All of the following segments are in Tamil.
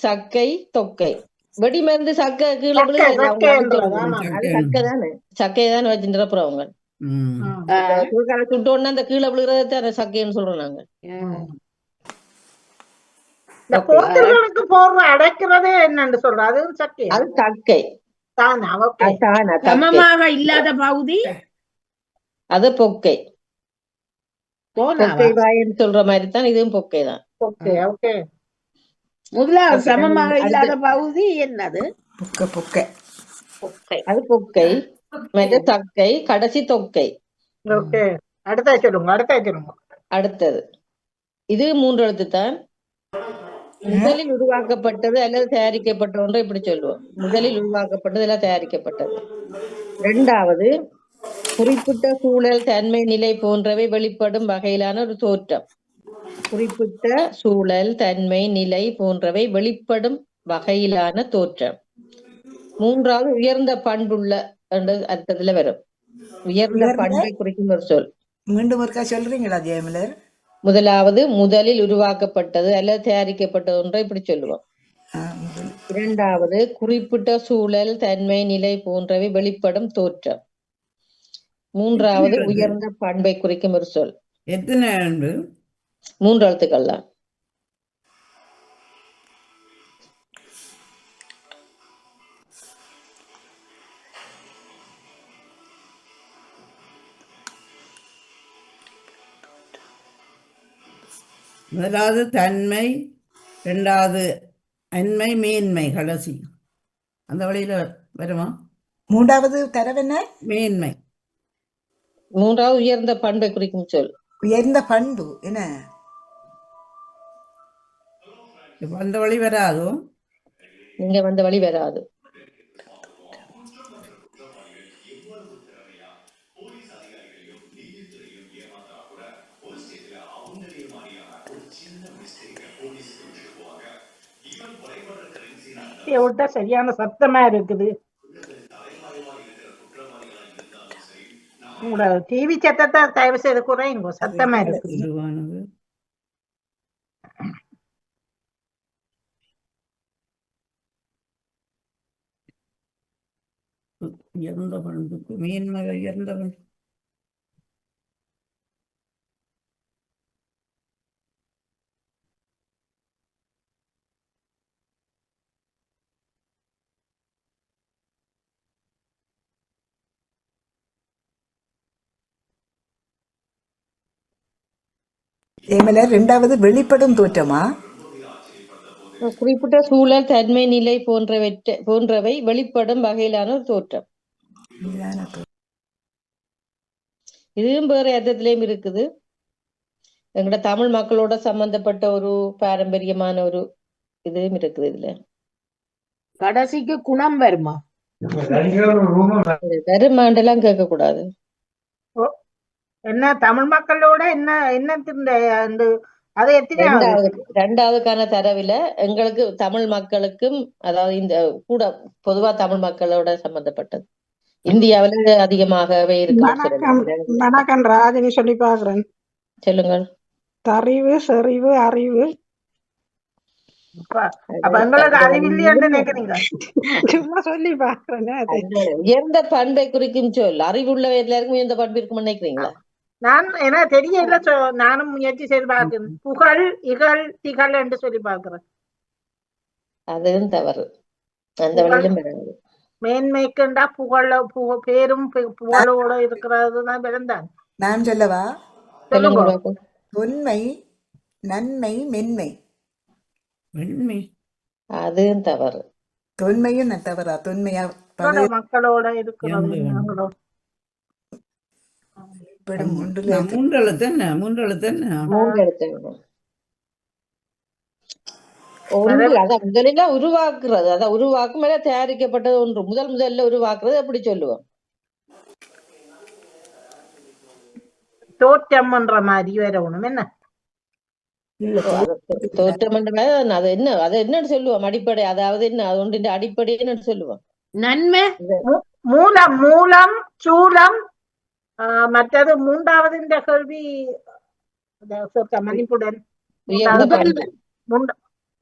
சக்கை தொக்கை. வெடி மருந்து சக்கை கீழே தானே. சக்கையை தானே வச்சுட்டு அப்புறம் ம். குறுக்கால சுட்டோன்னா அந்த கீழே விழுகிறத சக்கைன்னு சொல்றோம் நாங்க. போடுற அடைக்கிறது என்னன்னு சொல்ற? அது சக்கை. அது சக்கை. சமமாக இல்லாத பகுதி? அது பொக்கை. பொக்கை சொல்ற மாதிரி தான் இதுவும் பொக்கை தான். Okay okay. முதலாவது சமமாக இல்லாத பகுதி என்னது? புக்க புக்க. அது பொக்கை. மற்ற தக்கை கடைசி தொக்கை. அடுத்த சொல்லுங்க அடுத்த சொல்லுங்க. அடுத்தது. இது மூன்று எழுத்து தான் முதலில் உருவாக்கப்பட்டது அல்லது தயாரிக்கப்பட்ட ஒன்று இப்படி சொல்லுவோம். முதலில் உருவாக்கப்பட்டது அல்லது தயாரிக்கப்பட்டது. இரண்டாவது குறிப்பிட்ட சூழல் தன்மை நிலை போன்றவை வெளிப்படும் வகையிலான ஒரு தோற்றம். குறிப்பிட்ட சூழல் தன்மை நிலை போன்றவை வெளிப்படும் வகையிலான தோற்றம் மூன்றாவது உயர்ந்த பண்புள்ள என்ற அர்த்தத்துல வரும் உயர்ந்த? பண்பை குறிக்கும் ஒரு சொல் மீண்டும் ஒருக்கா சொல்றீங்களா ஜெயமலர் முதலாவது முதலில் உருவாக்கப்பட்டது அல்லது தயாரிக்கப்பட்டது ஒன்றை இப்படி சொல்லுவோம். இரண்டாவது குறிப்பிட்ட சூழல் தன்மை நிலை போன்றவை வெளிப்படும் தோற்றம் மூன்றாவது? உயர்ந்த பண்பை குறிக்கும் ஒரு சொல் எத்தனை மூன்று எழுத்துக்கள் தான் முதலாவது தன்மை ரெண்டாவது அண்மை மேன்மை கடைசி. அந்த வழியில வருமா? மூன்றாவது தரவென்ன மேன்மை. மூன்றாவது உயர்ந்த பண்பை குறிக்கும் சொல். உயர்ந்த பண்பு என்ன? இப்ப அந்த வழி வராதோ? நீங்க வந்த வழி வராது. விட்டா சரியான சத்தமா இருக்குது. உங்களோட டிவி சத்தத்தை தயவு செய்து குறையுங்க சத்தமா இருக்குது. உருவானது உயர்ந்த பண்புக்கு மேன்மை உயர்ந்த பண்பு ஜெயமலர் ரெண்டாவது வெளிப்படும் தோற்றமா? குறிப்பிட்ட சூழல் தன்மை நிலை போன்றவற்றை போன்றவை வெளிப்படும் வகையிலான ஒரு தோற்றம். இதுவும் வேற அர்த்தத்திலயும் இருக்குது. எங்களோட தமிழ் மக்களோட சம்பந்தப்பட்ட ஒரு பாரம்பரியமான ஒரு இதுவும் இருக்குது இதுல. கடைசிக்கு குணம் வருமா? வருமாண்டெல்லாம் கேட்க கூடாது என்ன தமிழ் மக்களோட என்ன என்ன அந்த அது ரெண்டாவது ரெண்டாவதுக்கான தரவுல எங்களுக்கு தமிழ் மக்களுக்கும் அதாவது இந்த கூட பொதுவா தமிழ் மக்களோட சம்பந்தப்பட்டது. இந்தியாவுல அதிகமாகவே வணக்கம் இருக்கு வணக்கம் ராஜினி சொல்லி பாக்குறேன் சொல்லுங்கள். தறிவு செறிவு அறிவு. பாக்குறேன் உயர்ந்த பண்பை குறிக்கும் சொல். அறிவுள்ள எல்லாருக்கும் உயர்ந்த பண்பு இருக்கும்னு நினைக்கிறீங்களா? நான் எனக்கு தெரியல நானும் முயற்சி செய்து பார்க்கிறேன். புகழ் இகழ் திகழ் என்று சொல்லி பார்க்கிறேன். அதுவும் தவறு. அந்த வழியிலும் மேன்மைக்குண்டா புகழ புக பேரும் புகழோட இருக்கிறது தான் பிறந்தான் நான் சொல்லவா. தொன்மை நன்மை மென்மை. வெண்மை அதுவும் தவறு. தொன்மையும் நான் தவறா? தொன்மையா மக்களோட நான் மூன்று மூன்று மூன்று ஒன்று அதான் முதலில் உருவாக்குறது. அதான் உருவாக்கும் மேல தயாரிக்கப்பட்டது ஒன்று. முதல் முதல்ல உருவாக்குறது அப்படி சொல்லுவோம்? தோற்றம்ன்ற மாதிரி வரணும் என்ன? அது தோற்றம் என்ற மாதிரி அது என்ன அது என்னன்னு சொல்லுவோம். அடிப்படை அதாவது என்ன அது ஒன்றின் அடிப்படை என்னன்னு சொல்லுவோம். நன்மை? மூலம் மூலம் சூலம் மற்றது மூன்றாவது இந்த கேள்வி மன்னிப்புடன்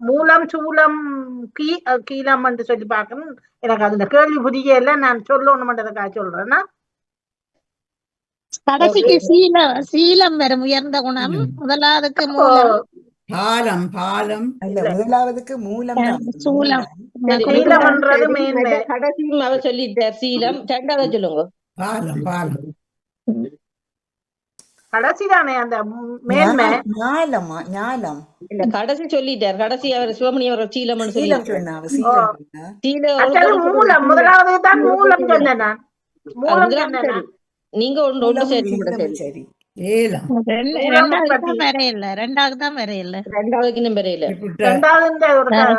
மூலம் சூலம் கீ கீலம் என்று சொல்லி பார்க்கணும். எனக்கு அது இந்த கேள்வி புரிய இல்ல நான் சொல்லணும்ன்றதுக்காக சொல்றேன்னா. கடைசிக்கு சீல சீலம் வரும் உயர்ந்த குணம். முதலாவதுக்கு மூலம். பாலம் பாலம். இல்ல முதலாவதுக்கு மூலம் சூலம். சீலம்ன்றது சரி, மேன்மை. கடைசியும் அவர் சொல்லிட்டார். சீலம். ரெண்டாவது சொல்லுங்க. பாலம் பாலம். கடைசி தானே அந்த ம்- மேன்மை? ஞா- ஞாலமா ஞாலம். இல்ல கடைசி சொல்லிட்டார். கடைசி அவர் சிவமணி அவர் சீலம்னு சொல்லி மூலம் முதலாவது தான் மூலம் சொன்னேன் நான். மூலம் அதுதான் சொன்னேன் சரி. நான். நீங்க ஒன்று ஒன்று சரி மூலமும் கூட சீலமும் சரி. ரெண்டாவது. தான் வரையில ரெண்டாவது வரையில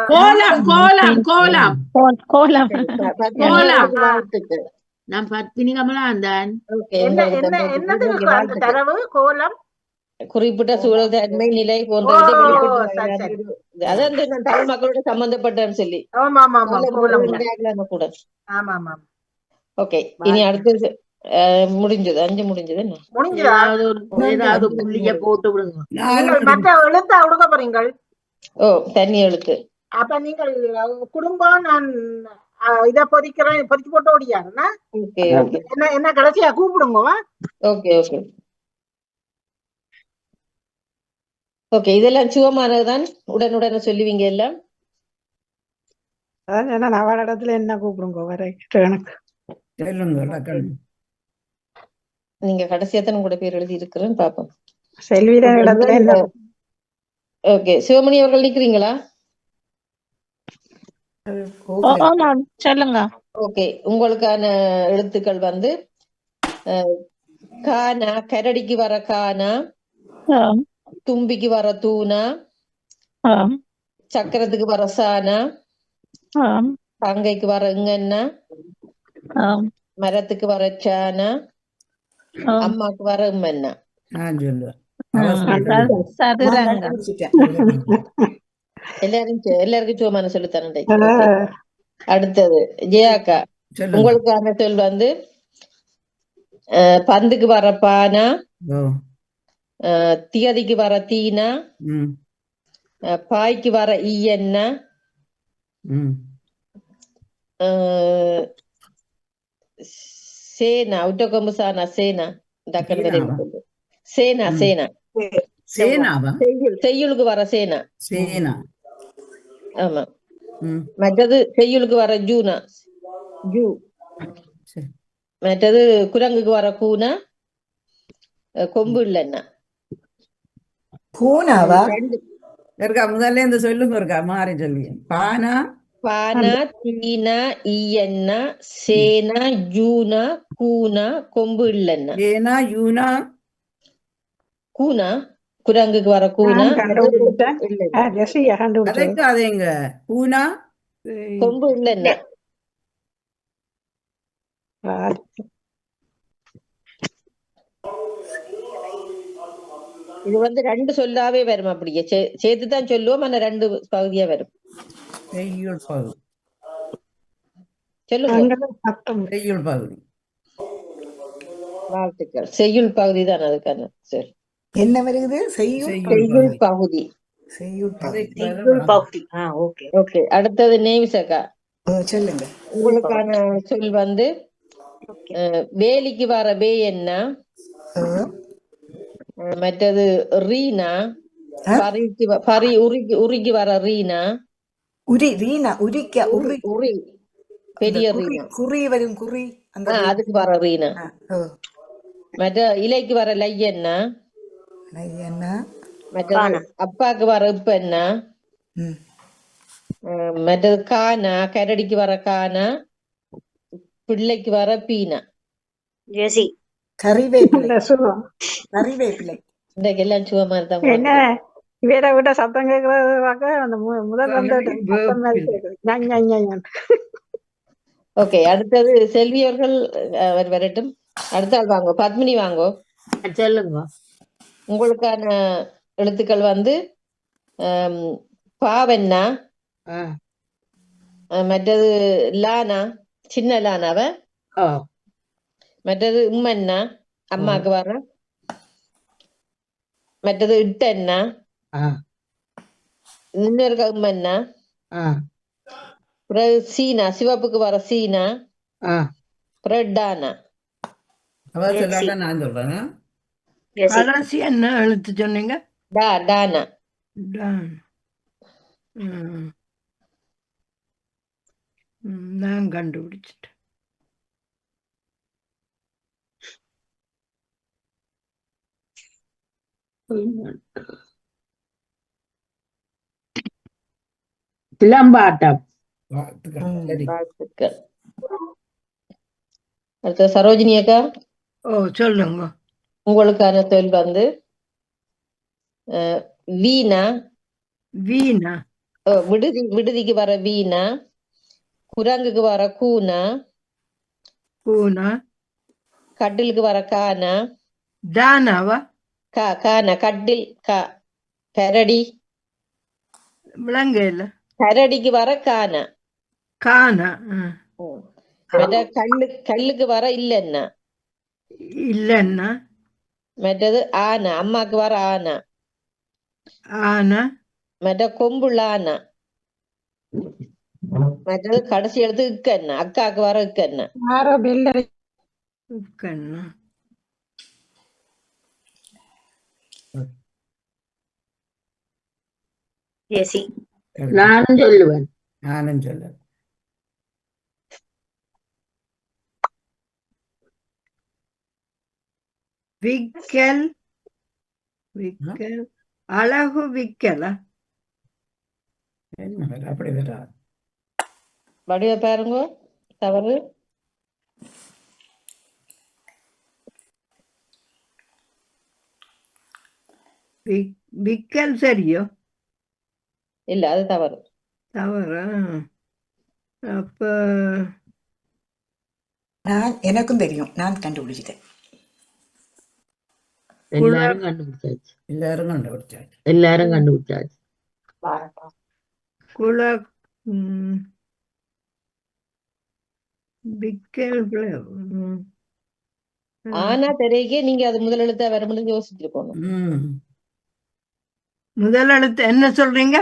கோலம் கோலம் கோலம். கோலம். கோலம். நான் பத்மினி கமலாந்தன் அந்த தரவு கோலம் குறிப்பிட்ட சூழல் தன்மை நிலை போன்றவற்றை இந்த நான் தமிழ் மக்களோட சம்பந்தப்பட்டேன்னு சொல்லி கூட ஆமா ஆமா ஓகே இனி அடுத்தது அஹ், முடிஞ்சது அஞ்சு முடிஞ்சது என்ன போட்டு விடுங்க மற்ற எழுத்தா போறீங்கள் ஓ தண்ணி எழுத்து அப்ப நீங்கள் குடும்பம் நான் இத பொதிக்கிறேன் பொதிச்சு போட்டு ஓடியாருன்னா? Okay okay. என்ன என்ன கடைசியா கூப்பிடுங்க. Okay okay. ஓகே இதெல்லாம் சுகமானதுதான்? உடனுடனே சொல்லுவீங்க எல்லாம்? அதான் சொன்னேன் அவட இடத்துல என்ன கூப்பிடுங்க வர எனக்கு. நீங்க கடைசியா கூட பேர் எழுதி இருக்கிறேன்னு பாப்போம். இடத்துல என்ன ஓகே சிவமணி அவர்கள் நிக்கிறீங்களா? சொல்லுங்க. ஓகே. உங்களுக்கான எழுத்துக்கள் வந்து கானா கரடிக்கு வர கானா தும்பிக்கு வர தூணா ஆம், சக்கரத்துக்கு வர சானா தங்கைக்கு வர இங்கன்னா மரத்துக்கு வர சானா. அம்மாக்கு வர இம்மன்னா. எல்லாரும் எல்லாருக்கும் சுகமான சொல்லித்தரேன் அடுத்தது ஜெயாக்கா உங்களுக்கான சொல் வந்து பந்துக்கு வர பானா தியதிக்கு வர தீனா பாய்க்கு வர ஈயன்னா சேனா உட்டகொம்பு சானா சேனா டக்குனு சேனாவா? தெரியும் சொல்லு. சேனா. சேனா. சேனாவா? செய்யுள் செய்யுளுக்கு வர சேனா. சேனா. ஆமா. மற்றது செய்யுளுக்கு வர ஜூனா. ஜூ. மற்றது குரங்குக்கு வர கூனா கொம்பு இல்லைன்னா. ரெண்டு. இருக்கா முதல்ல இந்த சொல்லுங்க இருக்கா மாறி சொல்லி பானா? பானா தீனா ஈயன்னா சேனா ஜூனா கூனா கொம்பு இல்லைன்னா. ஏனா யூனா? கூனா? குரங்குக்கு வர கூனா? அதேங்க பூனா கொம்பு இல்லைன்னா ஆ, இது வந்து ரெண்டு சொல்லாவே வரும் அப்படியே. சேர்த்து தான் சொல்லுவோம் ஆனா ரெண்டு பகுதியா வரும். செய்யுள் பகுதி. சொல்லுங்க. வாழ்த்துக்கள் செய்யுள் பகுதி. தான் அதுக்கான சரி என்ன செய்யும் செய்யுள் செய்யுள் பகுதி. அடுத்தது நேவிசக்கா சொல்லுங்க. உங்களுக்கான சொல் வந்து வேலிக்கு வர வே என்ன? மற்றது ரீனா? வ- பரி உருகி உருகி வர ரீனா? உரி ரீனா உரிக்க உரி உரி. பெரிய ரீனா. குறி வரும் குறி. அதுக்கு வர ரீனா. மற்ற இலைக்கு வர லையன்னா என்ன? அப்பாக்கு வர இப்ப என்ன மற்றது கானா கரடிக்கு வர கானா பிள்ளைக்கு வர பீனா கறிவேப்பிலை இல்ல சுகம் கறிவேப்பிலை இன்றைக்கு எல்லாம் தான் என்ன இவரை விட சத்தம் கேட்கறது அந்த முதல் வந்து. ஓகே அடுத்தது செல்வி அவர்கள் வரட்டும் அடுத்த ஆள் வாங்கோ பத்மினி வாங்கோ சொல்லுங்க உங்களுக்கான எழுத்துக்கள் வந்து பாவண்ணா மற்றது லானா சின்ன லானாவ? மற்றது உம்மண்ணா அம்மாக்கு வர மற்றது இட்டண்ணா. ஆ. இன்னொரு உம் என்ன ஆ. பிறகு சீனா சிவப்புக்கு வர சீனா. ஆ. பிறகு டானா. அவ சொல்லாத நான் சொல்றேன் கடைசி என்ன எழுத்து சொன்னீங்க? டா டானா டான். நான் கண்டுபிடிச்சிட்டேன். சிலம்பாட்டம் அடுத்த சரோஜினி அக்கா. ஓ சொல்லுங்க உங்களுக்கான தொழில் வந்து வீணா? வீணா. விடுதி விடுதிக்கு வர வீணா? குரங்குக்கு வர கூனா? பூனா கட்டிலுக்கு வர கானா? டானாவா கா கானா. கட்டில் கா. கரடி விலங்கையில். கரடிக்கு வர கானா. மற்ற கல்லு கல்லுக்கு வர இல்லைன்னா? இல்லைன்னா? மற்றது ஆனா அம்மாக்கு வர ஆனா ஆனா மற்ற கொம்புள்ள ஆனா மற்றது கடைசி எடுத்து இக்கண்ணா அக்காக்கு வர இக்கண்ணா யாரோ பெல். நானும் சொல்லுவேன் நானும் சொல்ல விக்கல் விக்கல் அழகு விக்கலா அப்படி வராது வடிவ பாருங்க தவறு. விக்- விக்கல் சரியோ? இல்ல அது தவறு. தவறா? அப்ப நான் எனக்கும் தெரியும். நான் கண்டுபிடிச்சிட்டேன். எல்லாரும் கண்டுபிடிச்சாச்சு எல்லாரும் கண்டுபிடிச்சாச்சு எல்லாரும் கண்டுபிடிச்சாச்சு குல. ஆனா தெரியக்கே நீங்க அது முதல் எழுத்தா வரும்போது யோசிச்சிருக்கணும் ம் முதல் எழுத்து என்ன சொல்றீங்க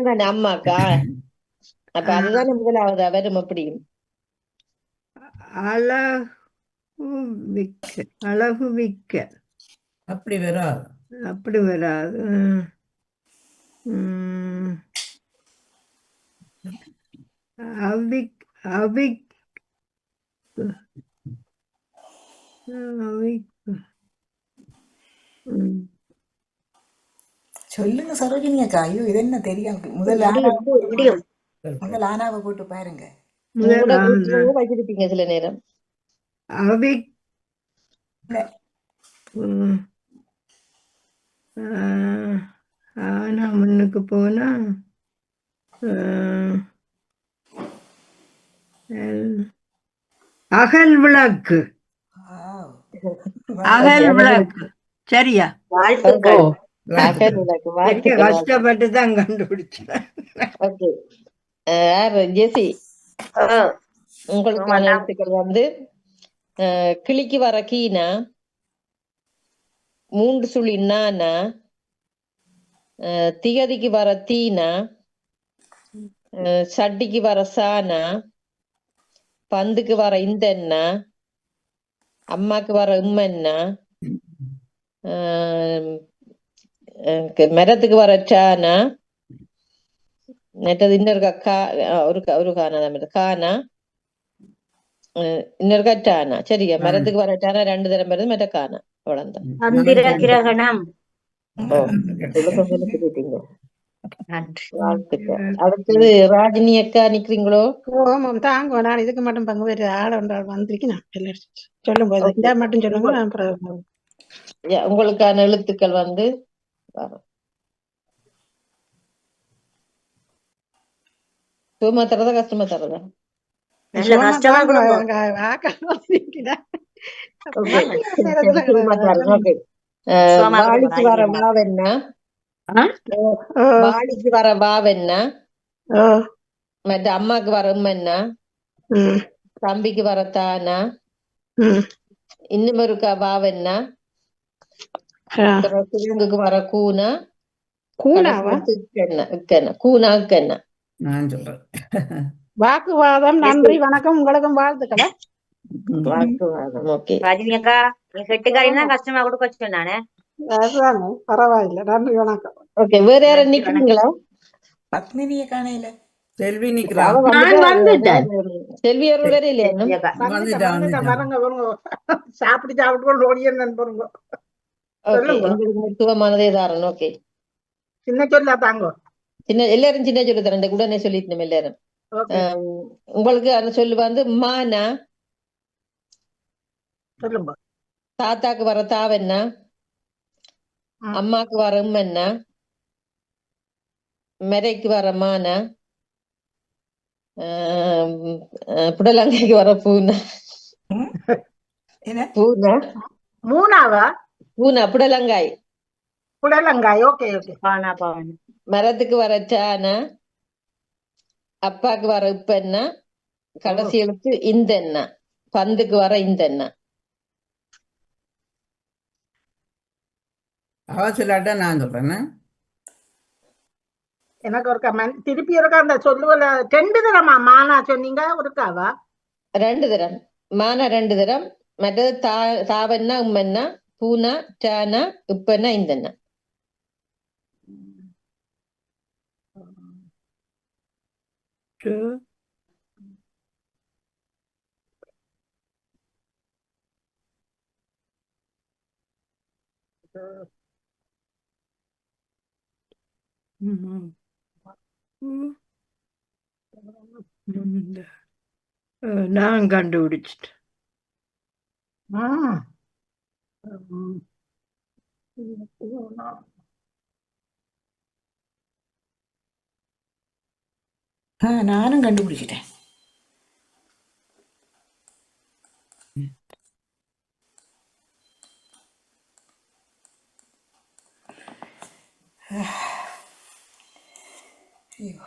தானே அம்மாக்கா அப்ப அதுதானே முதலாவது வரும் அப்படியும் அழகு விக்க அழகு விக்க அப்படி வராது. அப்படி வராது. அவிக் அவிக். சொல்லுங்க சரோஜினி அக்கா. ஐயோ இது என்ன தெரியும் முதல் ஆனா முதல் ஆனாவை போட்டு பாருங்க. வச்சிருப்பீங்க சில நேரம். ஆ, ஆனா முன்னுக்கு போனா அகல் விளக்கு. அகல் விளக்கு. சரியா? கஷ்டப்பட்டு தான் கண்டுபிடிச்சேன். ஜெசி. எழுத்துக்கள் வந்து? கிளிக்கு வர கீனா மூன்று சுழி நானா திகதிக்கு வர தீனா சட்டிக்கு வர சானா பந்துக்கு வர இந்தண்ணா அம்மாக்கு வர உம்மண்ணா மரத்துக்கு வர சானா நெட்டது இன்னொரு கா- ஒரு கா- ஒரு கானா தான் வருது. கானா இன்னொரு கட்டானா சரியா மரத்துக்கு வர டானா ரெண்டு தரம் வருது மற்ற கானா அவ்வளவுதான் கிரகணம் அடுத்தது ராஜினி அக்கா நிக்கிறீங்களோ தாங்க நான் இதுக்கு மட்டும் பங்கு பெற்ற ஆள் ஒன்றால் வந்திருக்கு நான் சொல்லி சொல்லும் போது இந்த மட்டும் சொல்லுங்க உங்களுக்கான எழுத்துக்கள் வந்து வரும். சுகமா தரதா கஷ்டமா தரதா நல்ல கஷ்டமா வாளிக்கு வர வாவென்ன வாளிக்கு வர வாவென்ன மற்ற அம்மாக்கு வர உம்மென்ன ம், தம்பிக்கு வர தானா இன்னும் ஒரு வாவென்ன ஆ, குரங்குக்கு வர கூனா கூனாவா கடைசி இக்கென்ன இக்கென்ன கூனா இக்கென்ன நான் சொல்றேன் வாக்குவாதம் நன்றி வணக்கம் உங்களுக்கும் வாழ்த்துக்களா. வாக்குவாதம் ஓகே. ரஜினி அக்கா நீ கெட்டுக்காரின்னா கஷ்டமா கொடுக்க வச்சேன் நானு. அதுதானே பரவாயில்லை. நன்றி வணக்கம். ஓகே வேற யாரும் நிக்கிறீங்களா? பத்மினிய காணையில செல்வி. செல்வி அவர்கள் வேற இல்லையா சாப்பிட்டு சாப்பிட்டு கொண்டு ஓடியேன்னு பாருங்க ஓகே சொல்லுங்க. உங்களுக்கு மருத்துவமானதே தாரன் ஓகே. சின்ன சொல்லா தாங்க. சின்ன எல்லாரும் சின்ன சொல்லி தரேன் உடனே சொல்லிட்டு எல்லாரும். உங்களுக்கு அந்த சொல்லு வந்து மானா? தாத்தாக்கு வர தாவென்ன ம். அம்மாக்கு வர உம்மென்ன மெரைக்கு வர மான? புடலங்கைக்கு வர பூனை? என்ன? பூனை? மூணாவா? பூனை புடலங்காய். புடலங்காய். Okay okay. பானா பாவன் மரத்துக்கு வர சானை? அப்பாக்கு வர உப்பெண்ண கடைசி எழுத்து இந்த எண்ணெய் பந்துக்கு வர இந்த எண்ணெய் அவ சொல்லாட்டா நான் சொல்றேன் எனக்கு ஒரு கமெண்ட் திருப்பி இருக்கா? அந்த சொல்லுவல ரெண்டு தரமா? மானா சொன்னீங்க ஒருக்காவா? ரெண்டு தரம். மான ரெண்டு தரம். மற்றது தா தாவன்னா உம்மென்னா பூனா சானா உப்பெண்ணா இந்த எண்ணெய் நான் கண்டுபிடிச்சிட்டேன். ம். ஆ நானும் கண்டுபிடிச்சிட்டேன் ஐயோ.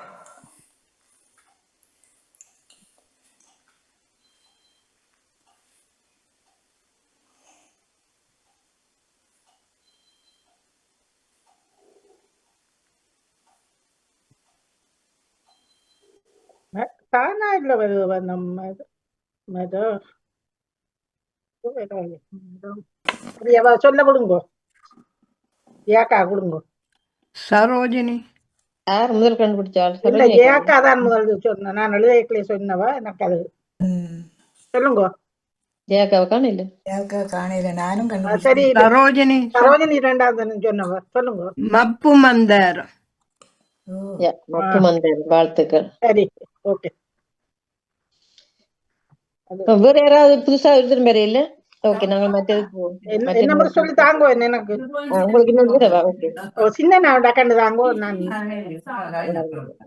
தானா இல்ல வருவ நம்ம இது. மது. அப்படியாவா சொல்ல கொடுங்க. ஏக்கா கொடுங்க. சரோஜினி. யார் முதல் கண்டுபிடிச்சாள்? இல்ல. ஏக்கா தான் முதல் சொன்னேன் நான் எழுதைக்கலே சொன்னவா? எனக்கு அது. சொல்லுங்க. ஜெயாக்காவை காண இல்ல யாருக்கா காணையில நானும் சரி சரோஜினி. சரோஜினி ரெண்டாவது சொன்னவா? சொல்லுங்க. மப்பு யா, மற்றும் அந்த வாழ்த்துக்கள். சரி ஓகே. வேற யாராவது புதுசா ஒருத்தர் வேற இல்ல ஓகே நாங்க என்ன மட்டும் சொல்லி தாங்கோ எனக்கு. உங்களுக்கு இன்னொரு தடவை ஓகே. சின்ன நான் டக்காண்டு தாங்கோ நான்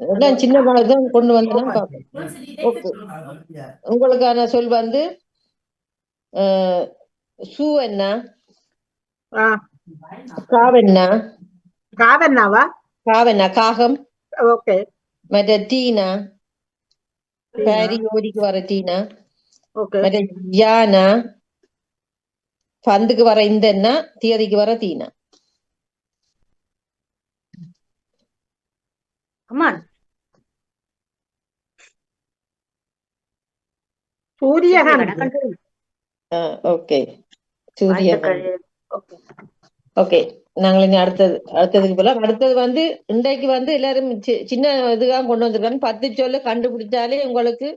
எல்லாம் சின்ன மாதிரி தான் கொண்டு வந்தேன் ஓகே. உங்களுக்கான சொல் வந்து சூ என்ன ஆ, காவென்னா காதண்ணாவா காவென்னா காகம். ஓகே. மற்ற டீனா? பாரி ஓடிக்கு வர டீனா? யானா பந்துக்கு வர இந்த எண்ணா தியதிக்கு வர தீனா அம்மான் ஓகே ஓகே நாங்கள் இனி அடுத்தது அடுத்ததுக்கு அடுத்தது வந்து இன்றைக்கு வந்து எல்லாரும் சி- சின்ன இதுதான் கொண்டு வந்திருக்காங்க பத்து சொல்ல கண்டுபிடிச்சாலே உங்களுக்கு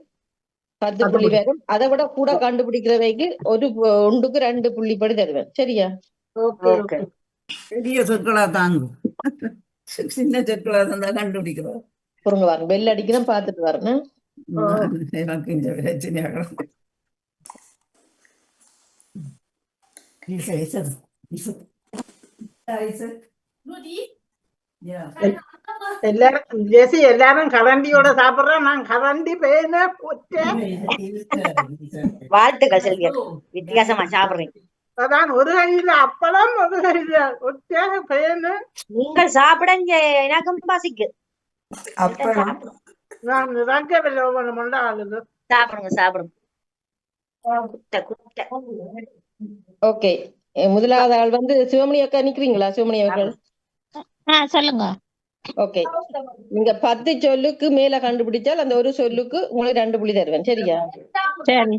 பத்து புள்ளி. வரும் அதை விட கூட கண்டுபிடிக்கிறவைக்கு ஒரு ஒன்றுக்கு ரெண்டு புள்ளி படி தருவேன் சரியா ஓகே ஓகே. ஓகே பெரிய சொற்களா தாங்கும் சின்ன சொற்களா இருந்தா கண்டுபிடிக்கிறோம் பொருங்க வரேன் பெல் அடிக்கிறேன் எனக்கு இந்த. Isa. Isa. Yeah. எல்லாரும் ஜெசி எல்லாரும் கரண்டியோட சாப்பிடுறேன் நான் கரண்டி பேன வாழ்த்துக்கள் செல்வி அக்கா. வித்தியாசமா சாப்பிடுறீங்க. அதான் ஒரு கையில அப்பளம் ஒரு கையில ஒற்றை பேனு. நீங்கள் சாப்பிடங்க எனக்கும் பசிக்கு. அப்புறம் நான் ரங்கவில்லை ஒவ்வொன்று மொண்டா ஆளுது. சாப்பிடுங்க சாப்பிடுங்க. ஓகே. முதலாவது ஆள் வந்து சிவமணி அக்கா நிக்கிறீங்களா? சிவமணி அவர்கள். சொல்லுங்க. ஓகே. நீங்க பத்து சொல்லுக்கு மேல கண்டுபிடிச்சால் அந்த ஒரு சொல்லுக்கு உங்களுக்கு ரெண்டு புள்ளி தருவேன். சரியா? சரி.